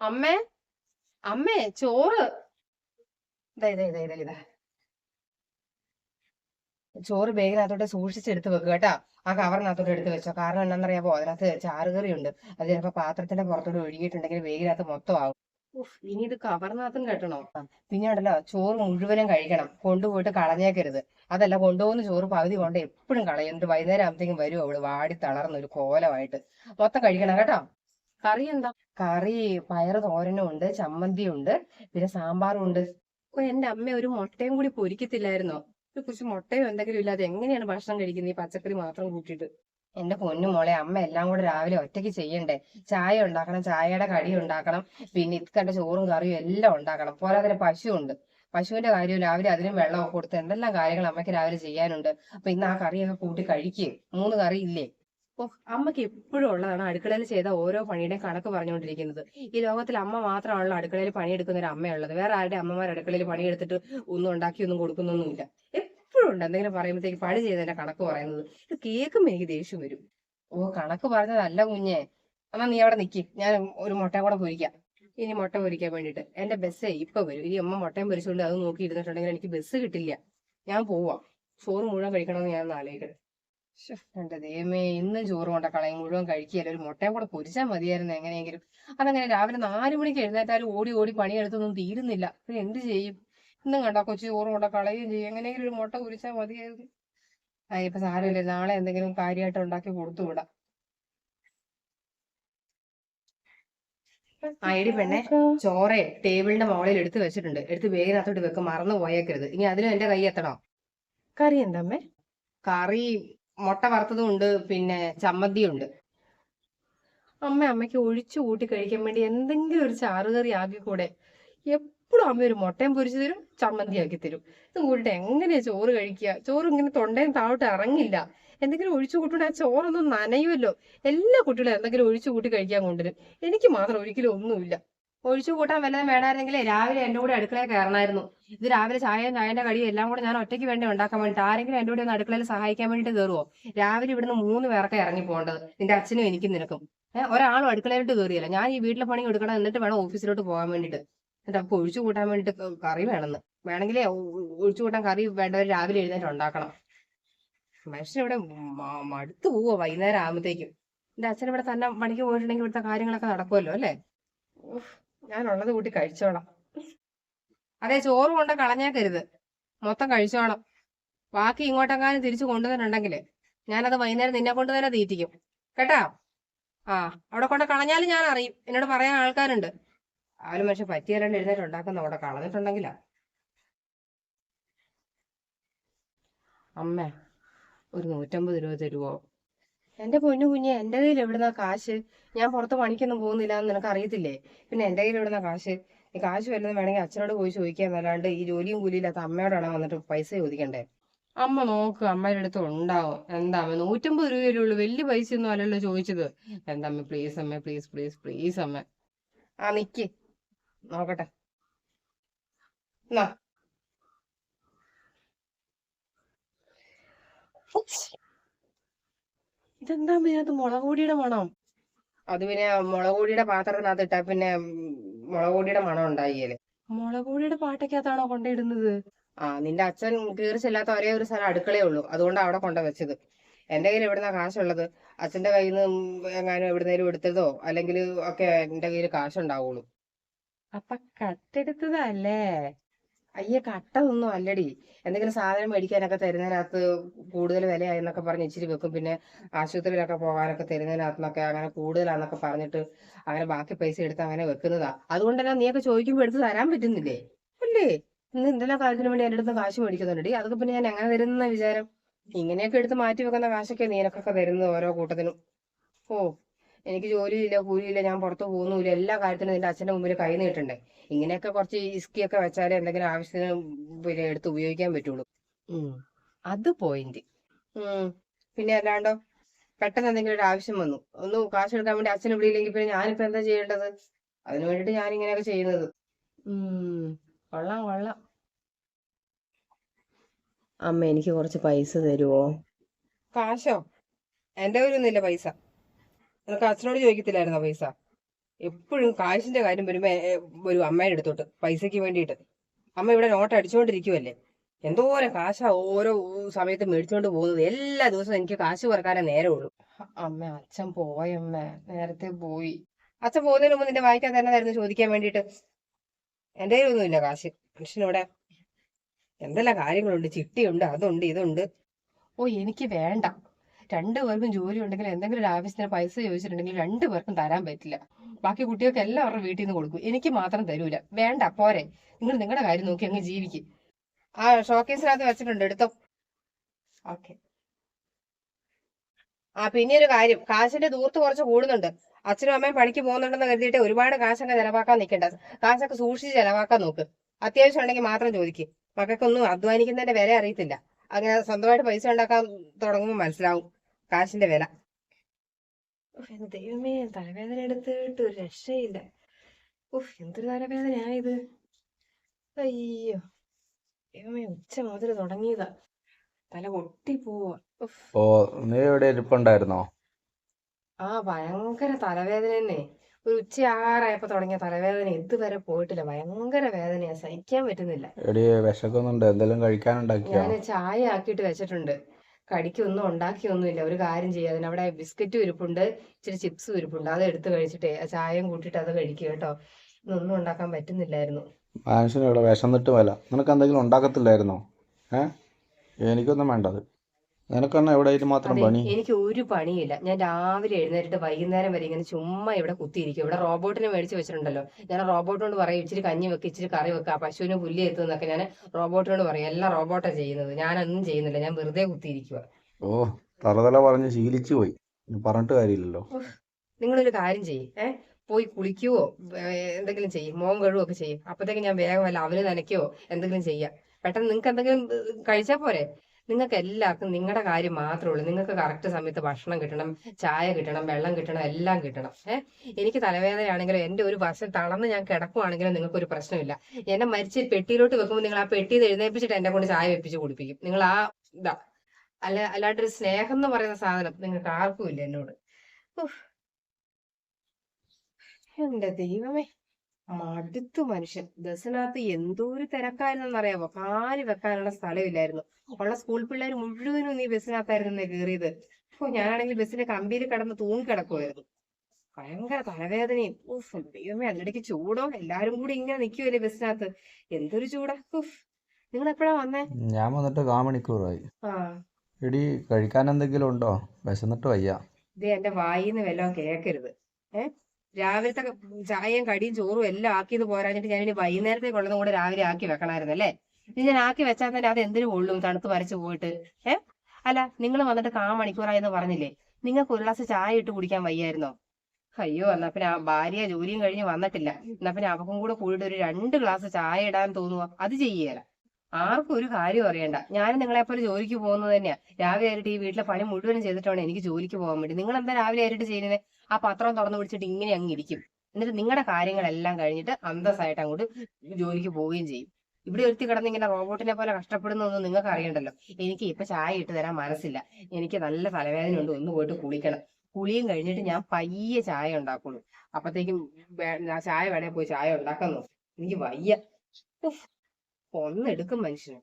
അമ്മേ അമ്മേ ചോറ്. ചോറ് ബേഗിനകത്തോട്ട് സൂക്ഷിച്ചെടുത്ത് വെക്കുക കേട്ടാ. ആ കവറിനകത്തോട്ട് എടുത്ത് വെച്ചോ. കാരണം എന്താണെന്നറിയാമോ? അതിനകത്ത് ചാറുകറി ഉണ്ട് അത് ചിലപ്പോ പാത്രത്തിന്റെ പുറത്തോട്ട് ഒഴുകിയിട്ടുണ്ടെങ്കിൽ ബേഗിനകത്ത് മൊത്തം ആവും. ഇനി ഇത് കവറിനകത്തും കെട്ടണോ? പിന്നെ ഉണ്ടല്ലോ ചോറ് മുഴുവനും കഴിക്കണം. കൊണ്ടുപോയിട്ട് കളഞ്ഞേക്കരുത്. അതല്ല കൊണ്ടുപോകുന്ന ചോറ് പകുതി കൊണ്ട് എപ്പോഴും കളയും. എന്നിട്ട് വൈകുന്നേരം ആകുമ്പോഴത്തേക്കും വരും അവൾ വാടി തളർന്ന ഒരു കോലമായിട്ട്. മൊത്തം കഴിക്കണം കേട്ടോ. കറി എന്താ? കറി പയർ തോരനും ഉണ്ട് ചമ്മന്തിയും ഉണ്ട് പിന്നെ സാമ്പാറും ഉണ്ട്. ഓ എന്റെ അമ്മ ഒരു മുട്ടയും കൂടി പൊരിക്കത്തില്ലായിരുന്നോ? ഒരു കുറിച്ച് മുട്ടയോ എന്തെങ്കിലും ഇല്ലാതെ എങ്ങനെയാണ് ഭക്ഷണം കഴിക്കുന്നത് ഈ പച്ചക്കറി മാത്രം കൂട്ടിയിട്ട്? എന്റെ പൊന്നു മോളെ അമ്മ എല്ലാം കൂടെ രാവിലെ ഒറ്റയ്ക്ക് ചെയ്യണ്ടേ? ചായ ഉണ്ടാക്കണം ചായയുടെ കടി ഉണ്ടാക്കണം പിന്നെ ഇത്തണ്ട ചോറും കറിയും എല്ലാം ഉണ്ടാക്കണം. പോരാതെ പശു ഉണ്ട് പശുവിന്റെ കാര്യവും രാവിലെ അതിനും വെള്ളമൊക്കെ കൊടുത്ത് എന്തെല്ലാം കാര്യങ്ങൾ അമ്മയ്ക്ക് രാവിലെ ചെയ്യാനുണ്ട്? അപ്പൊ ഇന്ന് ആ കറിയൊക്കെ കൂട്ടി കഴിക്കുക മൂന്ന് കറി ഇല്ലേ? ഓ അമ്മയ്ക്ക് എപ്പോഴും ഉള്ളതാണ് അടുക്കളയിൽ ചെയ്ത ഓരോ പണിയുടെയും കണക്ക് പറഞ്ഞുകൊണ്ടിരിക്കുന്നത്. ഈ ലോകത്തിൽ അമ്മ മാത്രമാണല്ലോ അടുക്കളയിൽ പണിയെടുക്കുന്ന ഒരു അമ്മയുള്ളത്. വേറെ ആരുടെ അമ്മമാർ അടുക്കളയിൽ പണിയെടുത്തിട്ട് ഒന്നും ഉണ്ടാക്കി ഒന്നും കൊടുക്കുന്നൊന്നുമില്ല. എപ്പോഴും ഉണ്ട് എന്തെങ്കിലും പറയുമ്പോഴത്തേക്ക് പണി ചെയ്തതിന്റെ കണക്ക് പറയുന്നത്. ഇത് കേൾക്കുമ്പോൾ എനിക്ക് ദേഷ്യം വരും. ഓ കണക്ക് പറഞ്ഞതല്ല കുഞ്ഞെ. എന്നാ നീ അവിടെ നിക്ക്. ഞാൻ ഒരു മുട്ടയും കൂടെ പൊരിക്കാം. ഇനി മുട്ട പൊരിക്കാൻ വേണ്ടിട്ട് എന്റെ ബസ്സേ ഇപ്പൊ വരും. ഇനി അമ്മ മുട്ടയും പൊരിച്ചുകൊണ്ട് അത് നോക്കി ഇരുന്നിട്ടുണ്ടെങ്കിൽ എനിക്ക് ബസ് കിട്ടില്ല. ഞാൻ പോവാം. ചോറ് മുഴുവൻ കഴിക്കണമെന്ന് ഞാൻ ആലോചിക്കട്ടെ. എന്റെ ദൈവമേ ഇന്ന് ചോറ് കൊണ്ട കളയും മുഴുവൻ കഴിക്കുകയല്ല? ഒരു മുട്ടയും കൂടെ പൊരിച്ചാൽ മതിയായിരുന്നു എങ്ങനെയെങ്കിലും. അതങ്ങനെ രാവിലെ നാല് മണിക്ക് എഴുന്നേറ്റാലും ഓടി ഓടി പണിയെടുത്തൊന്നും തീരുന്നില്ല. പിന്നെ എന്ത് ചെയ്യും? ഇന്നും കണ്ട കൊച്ചു ചോറ് കൊണ്ട കളയുകയും ചെയ്യും. എങ്ങനെയെങ്കിലും ഒരു മുട്ട പൊരിച്ചാൽ മതിയായിരുന്നു. ഇപ്പൊ സാരമില്ല. നാളെ എന്തെങ്കിലും കാര്യമായിട്ട് ഉണ്ടാക്കി കൊടുത്തു വിടാം. ആ എടി പെണ്ണെ ചോറെ ടേബിളിന്റെ മുകളിൽ എടുത്ത് വെച്ചിട്ടുണ്ട്. എടുത്ത് വേഗത്തിനകത്തോട്ട് വെക്കും. മറന്നു പോയേക്കരുത് ഇനി അതിലും എന്റെ കൈ എത്തണോ? കറി എന്താ കറി മുട്ട വറുത്തതും ഉണ്ട് പിന്നെ ചമ്മന്തിയും ഉണ്ട് അമ്മ അമ്മയ്ക്ക് ഒഴിച്ചു കൂട്ടി കഴിക്കാൻ വേണ്ടി എന്തെങ്കിലും ഒരു ചാറുകറി ആക്കിക്കൂടെ? എപ്പോഴും അമ്മ ഒരു മുട്ടയും പൊരിച്ചു തരും ചമ്മന്തി ആക്കി തരും. ഇത് കൂട്ടിട്ട് എങ്ങനെയാ ചോറ് കഴിക്കുക? ചോറ് ഇങ്ങനെ തൊണ്ടയും താഴോട്ട് ഇറങ്ങില്ല. എന്തെങ്കിലും ഒഴിച്ചു കൂട്ടുകൊണ്ട് ആ ചോറൊന്നും നനയുമല്ലോ. എല്ലാ കുട്ടികളും എന്തെങ്കിലും ഒഴിച്ചു കൂട്ടി കഴിക്കാൻ കൊണ്ടുവരും. എനിക്ക് മാത്രം ഒരിക്കലും ഒന്നുമില്ല. ഒഴിച്ചു കൂട്ടാൻ വല്ലതും വേണമായിരുന്നെങ്കിലേ രാവിലെ എന്റെ കൂടെ അടുക്കളയിൽ കയറണമായിരുന്നു ഇത് രാവിലെ ചായയും ചായന്റെ കടിയും എല്ലാം കൂടെ ഞാൻ ഒറ്റയ്ക്ക് വേണ്ടി ഉണ്ടാക്കാൻ വേണ്ടിട്ട് ആരെങ്കിലും എന്റെ കൂടെ ഒന്ന് അടുക്കളയിൽ സഹായിക്കാൻ വേണ്ടിട്ട് കയറുവോ രാവിലെ ഇവിടുന്ന് മൂന്ന് പേർക്ക് ഇറങ്ങി പോകേണ്ടത് നിന്റെ അച്ഛനും എനിക്കും നിനക്കും. ഏഹ് ഒരാളും അടുക്കളയിലോട്ട് കയറിയല്ല ഞാൻ ഈ വീട്ടിലെ പണി എടുക്കണം എന്നിട്ട് വേണം ഓഫീസിലോട്ട് പോകാൻ വേണ്ടിയിട്ട്. എന്നിട്ട് അപ്പൊ ഒഴിച്ചു കൂട്ടാൻ വേണ്ടിട്ട് കറി വേണമെന്ന്. വേണമെങ്കിലേ ഒഴിച്ചു കൂട്ടാൻ കറി വേണ്ടവർ രാവിലെ എഴുന്നേറ്റ് ഉണ്ടാക്കണം. മനുഷ്യൻ ഇവിടെ മടുത്തു പോവോ വൈകുന്നേരം ആകുമ്പോഴത്തേക്കും എന്റെ അച്ഛൻ ഇവിടെ തന്നെ പണിക്ക് പോയിട്ടുണ്ടെങ്കിൽ ഇവിടുത്തെ കാര്യങ്ങളൊക്കെ നടക്കുമല്ലോ അല്ലേ? ഞാനുള്ളത് കൂട്ടി കഴിച്ചോളാം. അതെ ചോറ് കൊണ്ട് കളഞ്ഞേക്കരുത്. മൊത്തം കഴിച്ചോളാം. ബാക്കി ഇങ്ങോട്ടെങ്ങാനും തിരിച്ചു കൊണ്ടുവന്നിട്ടുണ്ടെങ്കിൽ ഞാനത് വൈകുന്നേരം നിന്നെ കൊണ്ട് തന്നെ തീറ്റിക്കും. കേട്ടാ? ആ അവിടെ കൊണ്ട് കളഞ്ഞാലും ഞാൻ അറിയും. എന്നോട് പറയാൻ ആൾക്കാരുണ്ട്. ആരും മനുഷ്യൻ പറ്റിയാലാണ്ട് എഴുന്നേറ്റ് ഉണ്ടാക്കുന്ന അവിടെ കളഞ്ഞിട്ടുണ്ടെങ്കിലാ. അമ്മ ഒരു നൂറ്റമ്പത് രൂപ തരുവോ? എന്റെ പൊന്നു കുഞ്ഞെ എന്റെ കയ്യിൽ എവിടുന്ന കാശ്? ഞാൻ പുറത്ത് പണിക്കൊന്നും പോകുന്നില്ല എന്ന് നിനക്ക് അറിയത്തില്ലേ? പിന്നെ എന്റെ കയ്യിൽ എവിടുന്ന കാശ്? ഈ കാശ് വല്ലതും വേണമെങ്കിൽ അച്ഛനോട് പോയി ചോദിക്കാൻ അല്ലാണ്ട് ഈ ജോലിയും കൂലിയില്ലാത്ത അമ്മയോടാണ് വന്നിട്ട് പൈസ ചോദിക്കണ്ടേ? അമ്മ നോക്ക് അമ്മയുടെ അടുത്ത് ഉണ്ടാവും. എന്താ അമ്മ നൂറ്റമ്പത് രൂപയല്ലേ ഉള്ളൂ? വലിയ പൈസ ഒന്നും അല്ലല്ലോ ചോദിച്ചത്. എന്താ അമ്മ പ്ലീസ് അമ്മ പ്ലീസ് പ്ലീസ് പ്ലീസ് അമ്മ. ആ നിക്ക്. നോക്കട്ടെ. എന്നാ ഇതെന്താ ഇതിനകത്ത് മുളക് പൊടിയുടെ മണം? അത് പിന്നെ മുളക് പൊടിയുടെ പാത്രത്തിനകത്ത് ഇട്ടാ പിന്നെ മുളക് പൊടിയുടെ മണം ഉണ്ടായില്ലേ മുളക് പൊടിയുടെ പാട്ടയ്ക്കകത്താണോ കൊണ്ടിടുന്നത്? ആ നിന്റെ അച്ഛൻ കീറിച്ചില്ലാത്ത ചെല്ലാത്ത ഒരേ ഒരു സ്ഥലം അടുക്കളയേ ഉള്ളൂ. അതുകൊണ്ട് അവിടെ കൊണ്ട വെച്ചത്. എന്റെ കയ്യിൽ എവിടുന്ന കാശുള്ളത്? അച്ഛന്റെ കയ്യിൽ നിന്ന് എങ്ങാനും എവിടുന്നേലും എടുത്തതോ? അല്ലെങ്കിൽ ഒക്കെ എന്റെ കയ്യിൽ കാശുണ്ടാവുള്ളൂ. അപ്പൊ കട്ടെടുത്തതല്ലേ? അയ്യേ കട്ടതൊന്നും അല്ലടി. എന്തെങ്കിലും സാധനം മേടിക്കാനൊക്കെ തരുന്നതിനകത്ത് കൂടുതൽ വിലയായെന്നൊക്കെ പറഞ്ഞ് ഇച്ചിരി വെക്കും. പിന്നെ ആശുപത്രിയിലൊക്കെ പോകാനൊക്കെ തരുന്നതിനകത്തുനിന്നൊക്കെ അങ്ങനെ കൂടുതലാന്നൊക്കെ പറഞ്ഞിട്ട് അങ്ങനെ ബാക്കി പൈസ എടുത്ത് അങ്ങനെ വെക്കുന്നതാ. അതുകൊണ്ട് തന്നെ നീയൊക്കെ ചോദിക്കുമ്പോൾ എടുത്ത് തരാൻ പറ്റുന്നില്ലേ? അല്ലേ ഇന്ന് എന്തെല്ലാം കാര്യത്തിന് വേണ്ടി എന്റെ അടുത്ത് കാശ് മേടിക്കുന്നുണ്ട് അതൊക്കെ പിന്നെ ഞാൻ എങ്ങനെ തരുന്ന വിചാരം? ഇങ്ങനെയൊക്കെ എടുത്ത് മാറ്റി വെക്കുന്ന കാശൊക്കെ നീനക്കൊക്കെ തരുന്നത് ഓരോ കൂട്ടത്തിനും ഓ എനിക്ക് ജോലിയില്ല കൂലിയില്ല ഞാൻ പുറത്തു പോകുന്നില്ല എല്ലാ കാര്യത്തിനും നിന്റെ അച്ഛന്റെ മുമ്പിൽ കൈ നീട്ടണ്ടേ? ഇങ്ങനെയൊക്കെ കുറച്ച് ഇസ്കിയൊക്കെ വെച്ചാലേ എന്തെങ്കിലും ആവശ്യത്തിന് പിന്നെ എടുത്ത് ഉപയോഗിക്കാൻ പറ്റുള്ളൂ. അത് പോയിന്റ് പിന്നെ അല്ലാണ്ടോ? പെട്ടെന്ന് എന്തെങ്കിലും ഒരു ആവശ്യം വന്നു. ഒന്ന് കാശ് എടുക്കാൻ വേണ്ടി അച്ഛൻ ഇവിടെ ഇല്ലെങ്കിൽ പിന്നെ ഞാനിപ്പോ എന്താ ചെയ്യേണ്ടത്? അതിനു വേണ്ടിട്ട് ഞാൻ ഇങ്ങനെയൊക്കെ ചെയ്യുന്നത്. കൊള്ളാം കൊള്ളാം. അമ്മ എനിക്ക് കുറച്ച് പൈസ തരുവോ? കാശോ? എന്റെ കയ്യിലൊന്നുമില്ല പൈസ. നിനക്ക് അച്ഛനോട് ചോദിക്കത്തില്ലായിരുന്നോ പൈസ? എപ്പോഴും കാശിന്റെ കാര്യം വരുമ്പോ ഒരു അമ്മയുടെ അടുത്തോട്ട് പൈസയ്ക്ക് വേണ്ടിയിട്ട്. അമ്മ ഇവിടെ നോട്ട് അടിച്ചുകൊണ്ടിരിക്കുവല്ലേ എന്തോരം കാശാ ഓരോ സമയത്ത് മേടിച്ചുകൊണ്ട് പോകുന്നത്. എല്ലാ ദിവസവും എനിക്ക് കാശ് പറക്കാനേ നേരമുള്ളൂ അമ്മ അച്ഛൻ പോയമ്മ നേരത്തെ പോയി. അച്ഛൻ പോകുന്നതിന് മുമ്പ് നിന്റെ വായിക്കാൻ തന്നതായിരുന്നു ചോദിക്കാൻ വേണ്ടിയിട്ട്. എന്റെ കയ്യിലൊന്നുമില്ല കാശ്. മനുഷ്യനിവിടെ എന്തെല്ലാം കാര്യങ്ങളുണ്ട്? ചിട്ടിയുണ്ട് അതുണ്ട് ഇതുണ്ട്. ഓ എനിക്ക് വേണ്ട. രണ്ടു പേർക്കും ജോലി ഉണ്ടെങ്കിൽ എന്തെങ്കിലും ഒരു ആവശ്യത്തിന് പൈസ ചോദിച്ചിട്ടുണ്ടെങ്കിൽ രണ്ടു പേർക്കും തരാൻ പറ്റില്ല. ബാക്കി കുട്ടികൾക്ക് എല്ലാവരുടെ വീട്ടിൽ നിന്ന് കൊടുക്കും. എനിക്ക് മാത്രം തരൂല. വേണ്ട പോരെ. നിങ്ങൾ നിങ്ങളുടെ കാര്യം നോക്കി അങ്ങ് ജീവിക്കും. ആ ഷോക്കേസിനകത്ത് വെച്ചിട്ടുണ്ട്. എടുത്തോ. ഓക്കെ. ആ പിന്നെ ഒരു കാര്യം. കാശിന്റെ ദൂർത്ത് കുറച്ച് കൂടുന്നുണ്ട്. അച്ഛനും അമ്മയും പണിക്ക് പോകുന്നുണ്ടെന്ന് കരുതിയിട്ട് ഒരുപാട് കാശൊക്കെ ചെലവാക്കാൻ നിൽക്കണ്ട. കാശൊക്കെ സൂക്ഷിച്ച് ചെലവാക്കാൻ നോക്ക്. അത്യാവശ്യം ഉണ്ടെങ്കിൽ മാത്രം ചോദിക്കും. മക്കൾക്കൊന്നും അധ്വാനിക്കുന്നതിന്റെ വില അറിയത്തില്ല. അങ്ങനെ സ്വന്തമായിട്ട് പൈസ ഉണ്ടാക്കാൻ തുടങ്ങുമ്പോൾ മനസ്സിലാവും. കാശിന്റെ വില. ദൈവമേ തലവേദന എടുത്തിട്ട് ഒരു രക്ഷയില്ല. ഉഫ് എന്തൊരു തലവേദനയായത് അയ്യോ ദൈവമേ ഉച്ച മുതൽ തുടങ്ങിയതാ. തല പൊട്ടി പോവാ. ഓ നീ ഇവിടെ ഇരിപ്പുണ്ടായിരുന്നോ? ആ ഭയങ്കര തലവേദന തന്നെ. ഒരു ഉച്ചയാറായപ്പോ തുടങ്ങിയ തലവേദന ഇതുവരെ പോയിട്ടില്ല. ഭയങ്കര വേദനയാ. സഹിക്കാൻ പറ്റുന്നില്ല. എടി വിശക്കുന്നുണ്ട്. എന്തെങ്കിലും കഴിക്കാനുണ്ടാക്കിയോ? ഞാൻ ചായ ആക്കിയിട്ട് വെച്ചിട്ടുണ്ട്. കടിക്കൊന്നും ഉണ്ടാക്കിയൊന്നുമില്ല. ഒരു കാര്യം ചെയ്യുക അതിനവിടെ ബിസ്ക്കറ്റും ഇരിപ്പുണ്ട്. ഇച്ചിരി ചിപ്സ് ഉരുപ്പുണ്ട് അത് എടുത്ത് കഴിച്ചിട്ടേ ചായയും കൂട്ടിയിട്ട് അത് കഴിക്കുക കേട്ടോ. ഇതൊന്നും ഉണ്ടാക്കാൻ പറ്റുന്നില്ലായിരുന്നു. മനുഷ്യനോട് വിഷം വല നിനക്ക് എന്തെങ്കിലും ഉണ്ടാക്കത്തില്ലായിരുന്നോ? ഏ? എനിക്കൊന്നും വേണ്ടത്. മാത്രം പണി? എനിക്ക് ഒരു പണിയില്ല. ഞാൻ രാവിലെ എഴുന്നേറ്റ് വൈകുന്നേരം വരെ ഇങ്ങനെ ചുമ്മാ ഇവിടെ കുത്തിയിരിക്കും. ഇവിടെ റോബോട്ടിനെ മേടിച്ച് വെച്ചിട്ടുണ്ടല്ലോ. ഞാൻ റോബോട്ടിനോട് പറയും ഇച്ചിരി കഞ്ഞി വെക്ക് ഇച്ചിരി കറി വെക്കുക പശുവിന് പുല്ല് എത്തുന്നൊക്കെ ഞാൻ റോബോട്ടിനോട് പറയും. എല്ലാം റോബോട്ടാ ചെയ്യുന്നത്. ഞാനൊന്നും ചെയ്യുന്നില്ല. ഞാൻ വെറുതെ കുത്തിയിരിക്കുക ഓ തറതല പറഞ്ഞ് ശീലിച്ചു പോയി. പറഞ്ഞിട്ട് കാര്യമില്ലല്ലോ. നിങ്ങളൊരു കാര്യം ചെയ്യും. ഏ പോയി കുളിക്കുവോ? എന്തെങ്കിലും ചെയ്യും. മോൻ ഒക്കെ ചെയ്യും. അപ്പത്തേക്ക് ഞാൻ വേഗം വല്ല അവന് നനയ്ക്കോ? എന്തെങ്കിലും ചെയ്യാം. പെട്ടെന്ന് നിങ്ങൾക്ക് എന്തെങ്കിലും കഴിച്ചാ പോരെ? നിങ്ങൾക്ക് എല്ലാവർക്കും നിങ്ങളുടെ കാര്യം മാത്രമേ ഉള്ളൂ. നിങ്ങൾക്ക് കറക്റ്റ് സമയത്ത് ഭക്ഷണം കിട്ടണം ചായ കിട്ടണം വെള്ളം കിട്ടണം എല്ലാം കിട്ടണം. ഏഹ് എനിക്ക് തലവേദനയാണെങ്കിലും എന്റെ ഒരു വശം തളർന്ന് ഞാൻ കിടക്കുവാണെങ്കിലും നിങ്ങൾക്ക് ഒരു പ്രശ്നമില്ല. എന്നെ മരിച്ച് പെട്ടിയിലോട്ട് വെക്കുമ്പോൾ നിങ്ങൾ ആ പെട്ടിയിൽ എഴുന്നേൽപ്പിച്ചിട്ട് എന്നെ കൊണ്ട് ചായ വെപ്പിച്ച് കുടിപ്പിക്കും. നിങ്ങൾ ആ ഇതാ അല്ല അല്ലാണ്ടൊരു സ്നേഹം എന്ന് പറയുന്ന സാധനം നിങ്ങൾക്ക് ആർക്കും ഇല്ല എന്നോട്. എന്റെ ദൈവമേ. മടുത്തു മനുഷ്യൻ. ബസ്സിനകത്ത് തിരക്കായിരുന്നെന്ന് അറിയാമോ കാൽ വെക്കാനുള്ള സ്ഥലമില്ലായിരുന്നു. ഉള്ള സ്കൂൾ പിള്ളേർ മുഴുവനും നീ ബസ്സിനകത്തായിരുന്നു കയറിയത്. അപ്പൊ ഞാനാണെങ്കിൽ ബസ്സിന്റെ കമ്പിയിൽ കിടന്ന് തൂങ്ങിക്കിടക്കുമായിരുന്നു ഭയങ്കര തലവേദനയും. ഉഫ് ദൈവമേ അതിനിടയ്ക്ക് ചൂടോ? എല്ലാരും കൂടി ഇങ്ങനെ നിൽക്കുമല്ലേ ബസ്സിനകത്ത്. എന്തൊരു ചൂടാ. ഉഫ്. നിങ്ങൾ എപ്പോഴാ വന്നേ? ഞാൻ വന്നിട്ട് കാ മണിക്കൂറായി ആ. എടി കഴിക്കാൻ എന്തെങ്കിലും ഉണ്ടോ? വിശന്നിട്ട് വയ്യ. ഇത് എന്റെ വായിന്ന് വല്ലതും കേക്കരുത്. ഏ? രാവിലത്തെ ചായയും കടിയും ചോറും എല്ലാം ആക്കിയത് പോരാഞ്ഞിട്ട് ഞാൻ ഇനി വൈകുന്നേരത്തേക്കുള്ളതും കൂടെ രാവിലെ ആക്കി വെക്കണമായിരുന്നു അല്ലേ? ഇനി ഞാൻ ആക്കി വെച്ചാൽ തന്നെ അത് എന്തിനു കൊള്ളും? തണുത്ത് വരച്ചു പോയിട്ട്. ഏ? അല്ല നിങ്ങൾ വന്നിട്ട് കാ മണിക്കൂറായെന്ന് പറഞ്ഞില്ലേ? നിങ്ങൾക്ക് ഒരു ഗ്ലാസ് ചായ ഇട്ട് കുടിക്കാൻ വയ്യായിരുന്നോ? അയ്യോ എന്നാ പിന്നെ ആ ഭാര്യ ജോലിയും കഴിഞ്ഞ് വന്നിട്ടില്ല. എന്നാ പിന്നെ അവക്കും കൂടെ കൂടിയിട്ട് ഒരു രണ്ട് ഗ്ലാസ് ചായ ഇടാൻ തോന്നുക അത് ചെയ്യേല. ആർക്കും ഒരു കാര്യം അറിയണ്ട. ഞാൻ നിങ്ങളെപ്പോലെ ജോലിക്ക് പോകുന്നത് തന്നെയാ. രാവിലെ ആയിട്ട് ഈ വീട്ടിലെ പണി മുഴുവനും ചെയ്തിട്ടാണ് എനിക്ക് ജോലിക്ക് പോകാൻ വേണ്ടി. നിങ്ങൾ എന്താ രാവിലെ ആയിട്ട് ചെയ്യുന്നത് ആ പത്രം തുറന്നു പിടിച്ചിട്ട് ഇങ്ങനെ അങ്ങ് ഇരിക്കും. എന്നിട്ട് നിങ്ങളുടെ കാര്യങ്ങളെല്ലാം കഴിഞ്ഞിട്ട് അന്തസ്സായിട്ട് അങ്ങോട്ട് ജോലിക്ക് പോവുകയും ചെയ്യും. ഇവിടെ ഒരുത്തി കിടന്ന് ഇങ്ങനെ റോബോട്ടിനെ പോലെ കഷ്ടപ്പെടുന്നൊന്നും നിങ്ങൾക്ക് അറിയണ്ടല്ലോ. എനിക്ക് ഇപ്പൊ ചായ ഇട്ട് തരാൻ മനസ്സില്ല. എനിക്ക് നല്ല തലവേദന ഉണ്ട്. ഒന്ന് പോയിട്ട് കുളിക്കണം. കുളിയും കഴിഞ്ഞിട്ട് ഞാൻ പയ്യെ ചായ ഉണ്ടാക്കുള്ളൂ. അപ്പത്തേക്കും ചായ വേണേ പോയി ചായ ഉണ്ടാക്കാൻ നോക്കും. എനിക്ക് വയ്യ. ഉഫ്. ഒന്നെടുക്കും മനുഷ്യന്